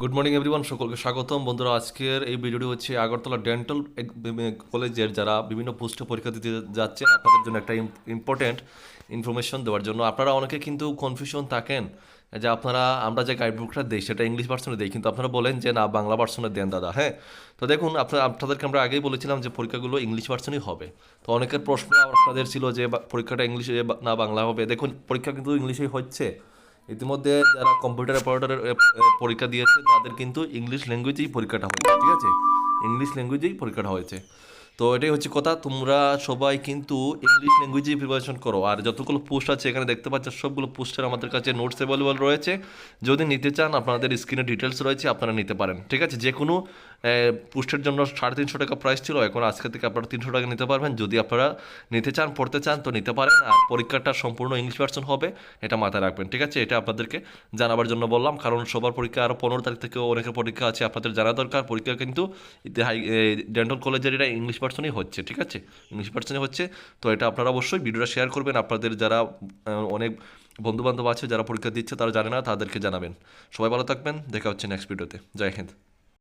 Good morning everyone সকলকে স্বাগতম। বন্ধুরা, আজকের এই ভিডিওটি হচ্ছে আগরতলা ডেন্টাল কলেজের যারা বিভিন্ন পোস্টে পরীক্ষা দিতে যাচ্ছেন, আপনাদের জন্য একটা ইম্পর্টেন্ট ইনফরমেশন দেওয়ার জন্য। আপনারা অনেকে কিন্তু কনফিউশন থাকেন যে আপনারা, আমরা যে গাইড বুকটা দিই, সেটা ইংলিশ ভার্সনে দিই, কিন্তু আপনারা বলেন যে, না, বাংলা ভার্সনে দেন, দাদা। হ্যাঁ? তো দেখুন, আপনার, আপনাদেরকে আমরা আগেই বলেছিলাম যে, পরীক্ষাগুলো ইংলিশ ভার্সনই হবে। তো অনেকের প্রশ্ন আপনাদের ছিল যে পরীক্ষাটা ইংলিশে না, বাংলা হবে? দেখুন, পরীক্ষা কিন্তু ইংলিশেই হচ্ছে। ইতিমধ্যে যারা কম্পিউটার অপারেটরের পরীক্ষা দিয়েছে, তাদের কিন্তু ইংলিশ ল্যাঙ্গুয়েজেই পরীক্ষাটা হয়েছে, ঠিক আছে? ইংলিশ ল্যাঙ্গুয়েজেই পরীক্ষাটা হয়েছে। তো এটাই হচ্ছে কথা, তোমরা সবাই কিন্তু ইংলিশ ল্যাঙ্গুয়েজেই প্রিপারেশন করো। আর যতগুলো পোস্ট আছে, এখানে দেখতে পাচ্ছ, সবগুলো পোস্টের আমাদের কাছে নোটস অ্যাভেলেবল রয়েছে। যদি নিতে চান, আপনাদের স্ক্রিনে ডিটেলস রয়েছে, আপনারা নিতে পারেন, ঠিক আছে? যে কোনো পোস্টের জন্য সাড়ে তিনশো টাকা প্রাইস ছিল, এখন আজকে থেকে আপনারা তিনশো টাকা নিতে পারবেন। যদি আপনারা নিতে চান, পড়তে চান, তো নিতে পারেন, আর পরীক্ষাটা সম্পূর্ণ ইংলিশ ভার্সন হবে, এটা মাথায় রাখবেন, ঠিক আছে? এটা আপনাদেরকে জানাবার জন্য বললাম, কারণ সবার পরীক্ষা আরও পনেরো তারিখ থেকে অনেকের পরীক্ষা আছে, আপনাদের জানা দরকার, পরীক্ষা কিন্তু হাই ডেন্টাল কলেজের এটা ইংলিশ ভার্সনই হচ্ছে, ঠিক আছে? ইংলিশ ভার্সনই হচ্ছে, তো এটা আপনারা অবশ্যই ভিডিওটা শেয়ার করবেন, আপনাদের যারা অনেক বন্ধুবান্ধব আছে, যারা পরীক্ষা দিচ্ছে, তারা জানে না, তাদেরকে জানাবেন। সবাই ভালো থাকবেন, দেখা হচ্ছে নেক্সট ভিডিওতে জয় হিন্দ।